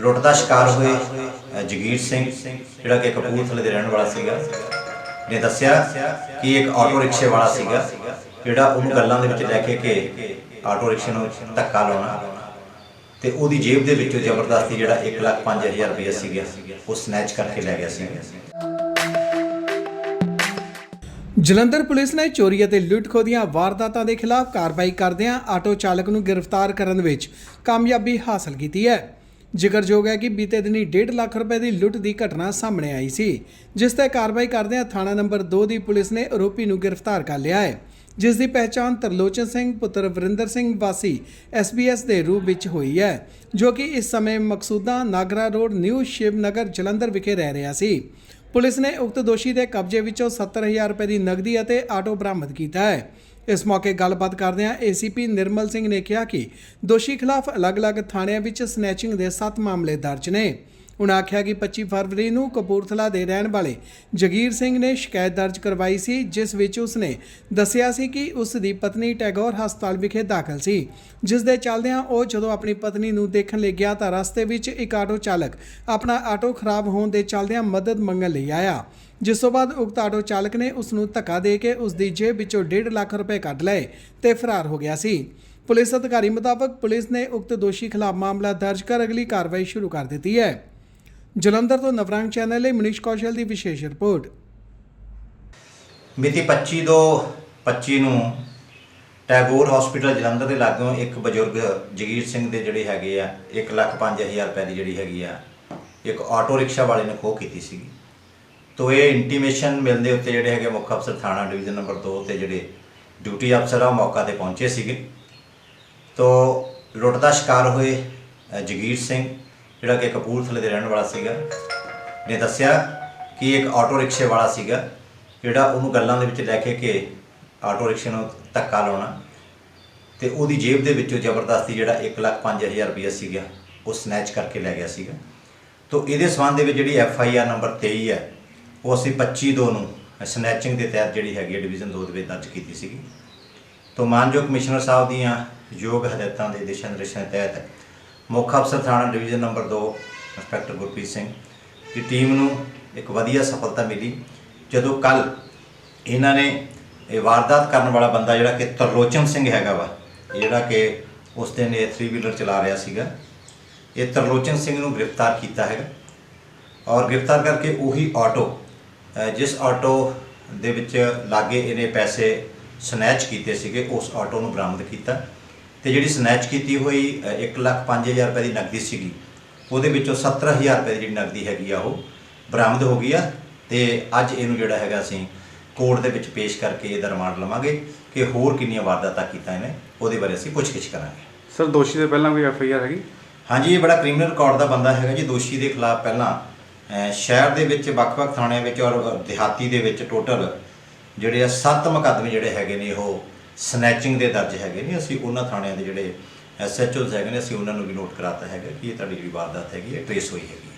ਲੁੱਟ ਦਾ ਸ਼ਿਕਾਰ ਹੋਏ ਜਗੀਰ ਸਿੰਘ ਜਿਹੜਾ ਕਿ ਕਪੂਰਥਲੇ ਦੇ ਰਹਿਣ ਵਾਲਾ ਸੀਗਾ ਨੇ ਦੱਸਿਆ ਕਿ ਇੱਕ ਆਟੋ ਰਿਕਸ਼ੇ ਵਾਲਾ ਸੀਗਾ ਜਿਹੜਾ ਉਹਨੂੰ ਗੱਲਾਂ ਦੇ ਵਿੱਚ ਲੈ ਕੇ ਕਿ ਆਟੋ ਰਿਕਸ਼ੇ ਨੂੰ ਧੱਕਾ ਲਾਉਣਾ। ਤੇ ਉਹਦੀ ਜੇਬ ਦੇ ਵਿੱਚੋਂ ਜ਼ਬਰਦਸਤੀ ਜਿਹੜਾ 1,05,000 ਰੁਪਏ ਸੀਗਾ ਉਹ ਸਨੈਚ ਕਰਕੇ ਲੈ ਗਿਆ ਸੀ। ਜਲੰਧਰ ਪੁਲਿਸ ਨੇ ਚੋਰੀ ਅਤੇ ਲੁੱਟ-ਖੋਹ ਦੀਆਂ ਵਾਰਦਾਤਾਂ ਦੇ ਖਿਲਾਫ ਕਾਰਵਾਈ ਕਰਦਿਆਂ ਆਟੋ ਚਾਲਕ ਨੂੰ ਗ੍ਰਿਫਤਾਰ ਕਰਨ ਵਿੱਚ ਕਾਮਯਾਬੀ ਹਾਸਲ ਕੀਤੀ ਹੈ। ਜ਼ਿਕਰਯੋਗ ਹੈ ਕਿ ਬੀਤੇ ਦਿਨੀ 1.5 ਲੱਖ ਰੁਪਏ ਦੀ ਲੁੱਟ ਦੀ ਘਟਨਾ ਸਾਹਮਣੇ ਆਈ ਸੀ, ਜਿਸ ਤੇ ਕਾਰਵਾਈ ਕਰਦਿਆਂ ਥਾਣਾ ਨੰਬਰ 2 ਦੀ ਪੁਲਿਸ ਨੇ ਆਰੋਪੀ ਨੂੰ ਗ੍ਰਿਫਤਾਰ ਕਰ ਲਿਆ ਹੈ, ਜਿਸ ਦੀ ਪਹਿਚਾਣ ਤਰਲੋਚਨ ਸਿੰਘ, ਪੁੱਤਰ ਵਰਿੰਦਰ ਸਿੰਘ ਵਾਸੀ SBS ਦੇ ਰੂਪ ਵਿੱਚ ਹੋਈ ਹੈ, ਜੋ ਕਿ ਇਸ ਸਮੇਂ ਮਕਸੂਦਾ ਨਾਗਰਾ ਰੋਡ, ਨਿਊ ਸ਼ਿਵਨਗਰ, ਜਲੰਧਰ ਵਿਖੇ ਰਹਿ ਰਿਹਾ ਸੀ। ਪੁਲਿਸ ਨੇ ਉਕਤ ਦੋਸ਼ੀ ਦੇ ਕਬਜ਼ੇ ਵਿੱਚੋਂ 70000 ਰੁਪਏ ਦੀ ਨਗਦੀ ਅਤੇ ਆਟੋ ਬਰਾਮਦ ਕੀਤਾ ਹੈ। ਇਸ ਮੌਕੇ ਗੱਲਬਾਤ ਕਰਦਿਆਂ ਏਸੀਪੀ ਨਿਰਮਲ ਸਿੰਘ ਨੇ ਕਿਹਾ ਕਿ ਦੋਸ਼ੀ ਖਿਲਾਫ ਅਲੱਗ-ਅਲੱਗ ਥਾਣਿਆਂ ਵਿੱਚ ਸਨੈਚਿੰਗ ਦੇ 7 ਮਾਮਲੇ ਦਰਜ ਨੇ। ਉਨ੍ਹਾਂ ਆਖਿਆ ਕਿ 25 ਫਰਵਰੀ ਨੂੰ ਕਪੂਰਥਲਾ ਦੇ ਰਹਿਣ ਵਾਲੇ ਜਗੀਰ ਸਿੰਘ ਨੇ ਸ਼ਿਕਾਇਤ ਦਰਜ ਕਰਵਾਈ ਸੀ, ਜਿਸ ਵਿੱਚ ਉਸਨੇ ਦੱਸਿਆ ਸੀ ਕਿ ਉਸ ਦੀ ਪਤਨੀ ਟੈਗੋਰ ਹਸਪਤਾਲ ਵਿਖੇ ਦਾਖਲ ਸੀ। ਜਿਸ ਦੇ ਚੱਲਦਿਆਂ ਉਹ ਜਦੋਂ ਆਪਣੀ ਪਤਨੀ ਨੂੰ ਦੇਖਣ ਲਈ ਗਿਆ ਤਾਂ ਰਸਤੇ ਵਿੱਚ ਇੱਕ ਆਟੋ ਚਾਲਕ ਆਪਣਾ ਆਟੋ ਖਰਾਬ ਹੋਣ ਦੇ ਚੱਲਦਿਆਂ ਮਦਦ ਮੰਗਣ ਲਈ ਆਇਆ। ਜਿਸ ਤੋਂ ਬਾਅਦ ਉਕਤ ਆਟੋ ਚਾਲਕ ਨੇ ਉਸ ਨੂੰ ਧੱਕਾ ਦੇ ਕੇ ਉਸ ਦੀ ਜੇਬ ਵਿੱਚੋਂ 1.5 ਲੱਖ ਰੁਪਏ ਕੱਢ ਲਏ ਤੇ ਫਰਾਰ ਹੋ ਗਿਆ ਸੀ। ਪੁਲਿਸ ਅਧਿਕਾਰੀ ਮੁਤਾਬਕ ਪੁਲਿਸ ਨੇ ਉਕਤ ਦੋਸ਼ੀ ਖਿਲਾਫ ਮਾਮਲਾ ਦਰਜ ਕਰ ਅਗਲੀ ਕਾਰਵਾਈ ਸ਼ੁਰੂ ਕਰ ਦਿੱਤੀ ਹੈ। ਜਲੰਧਰ ਤੋਂ ਨਵਰੰਗ ਚੈਨਲ ਲਈ ਮਨੀਸ਼ ਕੌਸ਼ਲ ਦੀ ਵਿਸ਼ੇਸ਼ ਰਿਪੋਰਟ। ਮਿਤੀ 25 ਤੋਂ 25 ਨੂੰ ਟੈਗੋਰ ਹਸਪੀਟਲ ਜਲੰਧਰ ਦੇ ਲਾਗੋਂ ਇੱਕ ਬਜ਼ੁਰਗ ਜਗੀਰ ਸਿੰਘ ਦੇ ਜਿਹੜੇ ਹੈਗੇ ਆ 1,05,000 ਰੁਪਏ ਦੀ ਜਿਹੜੀ ਹੈਗੀ ਆ ਇੱਕ ਆਟੋ ਰਿਕਸ਼ਾ ਵਾਲੇ ਨੇ ਖੋਹ ਕੀਤੀ ਸੀਗੀ। ਤੋ ਇਹ ਇੰਟੀਮੇਸ਼ਨ ਮਿਲਦੇ ਉੱਤੇ ਜਿਹੜੇ ਹੈਗੇ ਮੁੱਖ ਅਫਸਰ ਥਾਣਾ ਡਿਵੀਜ਼ਨ ਨੰਬਰ 2 ਤੇ ਜਿਹੜੇ ਡਿਊਟੀ ਅਫਸਰ ਆ ਉਹ ਮੌਕਾ ਤੇ ਪਹੁੰਚੇ ਸੀਗੇ। ਤੋ ਲੁੱਟ ਦਾ ਸ਼ਿਕਾਰ ਹੋਏ ਜਗੀਰ ਸਿੰਘ ਜਿਹੜਾ ਕਿ ਕਪੂਰਥਲੇ ਦੇ ਰਹਿਣ ਵਾਲਾ ਸੀਗਾ ਨੇ ਦੱਸਿਆ ਕਿ ਇੱਕ ਆਟੋ ਰਿਕਸ਼ੇ ਵਾਲਾ ਸੀਗਾ ਜਿਹੜਾ ਉਹਨੂੰ ਗੱਲਾਂ ਦੇ ਵਿੱਚ ਲੈ ਕੇ ਕਿ ਆਟੋ ਰਿਕਸ਼ੇ ਨੂੰ ਧੱਕਾ ਲਾਉਣਾ ਤੇ ਉਹਦੀ ਜੇਬ ਦੇ ਵਿੱਚੋਂ ਜ਼ਬਰਦਸਤੀ ਜਿਹੜਾ 1,05,000 ਰੁਪਏ ਸੀਗਾ ਉਹ ਸਨੈਚ ਕਰਕੇ ਲੈ ਗਿਆ ਸੀਗਾ। ਤੋ ਇਹਦੇ ਸਬੰਧ ਦੇ ਵਿੱਚ ਜਿਹੜੀ ਐਫ ਆਈ ਆਰ ਨੰਬਰ 23 ਹੈ ਉਹ ਅਸੀਂ 25 ਦੋ ਨੂੰ ਸਨੈਚਿੰਗ ਦੇ ਤਹਿਤ ਜਿਹੜੀ ਹੈਗੀ ਹੈ ਡਿਵੀਜ਼ਨ 2 ਦੇ ਵਿੱਚ ਦਰਜ ਕੀਤੀ ਸੀਗੀ। ਤੋ ਮਾਨਯੋਗ ਕਮਿਸ਼ਨਰ ਸਾਹਿਬ ਦੀਆਂ ਯੋਗ ਹਦਾਇਤਾਂ ਦੇ ਦਿਸ਼ਾ ਨਿਰਦੇਸ਼ਾਂ ਤਹਿਤ ਮੁੱਖ ਅਫਸਰ ਥਾਣਾ division number 2 inspector Gurpreet Singh ਦੀ ਟੀਮ ਨੂੰ ਇੱਕ ਵਧੀਆ ਸਫਲਤਾ ਮਿਲੀ। ਜਦੋਂ ਕੱਲ ਇਹਨਾਂ ਨੇ ਇਹ ਵਾਰਦਾਤ ਕਰਨ ਵਾਲਾ ਬੰਦਾ ਜਿਹੜਾ ਕਿ ਤਰਲੋਚਨ ਸਿੰਘ ਹੈਗਾ ਵਾ, ਜਿਹੜਾ ਕਿ ਉਸ ਦਿਨ ਇਹ 3 ਵੀਲਰ ਚਲਾ ਰਿਹਾ ਸੀਗਾ, ਇਹ ਤਰਲੋਚਨ ਸਿੰਘ ਨੂੰ ਗ੍ਰਿਫਤਾਰ ਕੀਤਾ ਹੈਗਾ ਔਰ ਗ੍ਰਿਫਤਾਰ ਕਰਕੇ ਉਹੀ ਆਟੋ ਜਿਸ ਆਟੋ ਦੇ ਵਿੱਚ ਲਾਗੇ ਇਹਨੇ ਪੈਸੇ ਸਨੈਚ ਕੀਤੇ ਸੀਗੇ, ਉਸ ਆਟੋ ਨੂੰ ਬਰਾਮਦ ਕੀਤਾ। ਤੇ ਜਿਹੜੀ ਸਨੈਚ ਕੀਤੀ ਹੋਈ 1,05,000 ਰੁਪਏ ਦੀ ਨਕਦੀ ਸੀਗੀ ਉਹਦੇ ਵਿੱਚੋਂ 17000 ਰੁਪਏ ਦੀ ਜਿਹੜੀ ਨਕਦੀ ਹੈਗੀ ਆ ਉਹ ਬਰਾਮਦ ਹੋ ਗਈ ਆ ਤੇ ਅੱਜ ਇਹਨੂੰ ਜਿਹੜਾ ਹੈਗਾ ਅਸੀਂ ਕੋਰਟ ਦੇ ਵਿੱਚ ਪੇਸ਼ ਕਰਕੇ ਇਹਦਾ ਰਿਮਾਂਡ ਲਵਾਂਗੇ ਕਿ ਹੋਰ ਕਿੰਨੀਆਂ ਵਾਰਦਾਤਾਂ ਕੀਤਾ ਇਹਨੇ ਉਹਦੇ ਬਾਰੇ ਅਸੀਂ ਪੁੱਛਗਿੱਛ ਕਰਾਂਗੇ। ਸਰ ਦੋਸ਼ੀ ਦੇ ਪਹਿਲਾਂ ਕੋਈ ਐਫ ਆਈ ਆਰ ਹੈਗੀ? ਹਾਂਜੀ ਇਹ ਬੜਾ ਕ੍ਰਿਮੀਨਲ ਰਿਕਾਰਡ ਦਾ ਬੰਦਾ ਹੈਗਾ ਜੀ ਦੋਸ਼ੀ ਦੇ ਖਿਲਾਫ ਪਹਿਲਾਂ ਸ਼ਹਿਰ ਦੇ ਵਿੱਚ ਵੱਖ-ਵੱਖ ਥਾਣਿਆਂ ਵਿੱਚ ਔਰ ਦਿਹਾਤੀ ਦੇ ਵਿੱਚ ਟੋਟਲ ਜਿਹੜੇ ਆ ਸੱਤ ਮੁਕੱਦਮੇ ਜਿਹੜੇ ਹੈਗੇ ਨੇ ਉਹ ਸਨੈਚਿੰਗ ਦੇ ਦਰਜ ਹੈਗੇ ਨੇ। ਅਸੀਂ ਉਹਨਾਂ ਥਾਣਿਆਂ ਦੇ ਜਿਹੜੇ ਐਸਐਚਓਜ਼ ਹੈਗੇ ਨੇ, ਅਸੀਂ ਉਹਨਾਂ ਨੂੰ ਵੀ ਨੋਟ ਕਰਾਤਾ ਹੈਗਾ ਕਿ ਇਹ ਤੁਹਾਡੀ ਜਿਹੜੀ ਵਾਰਦਾਤ ਹੈਗੀ ਹੈ ਟ੍ਰੇਸ ਹੋਈ ਹੈਗੀ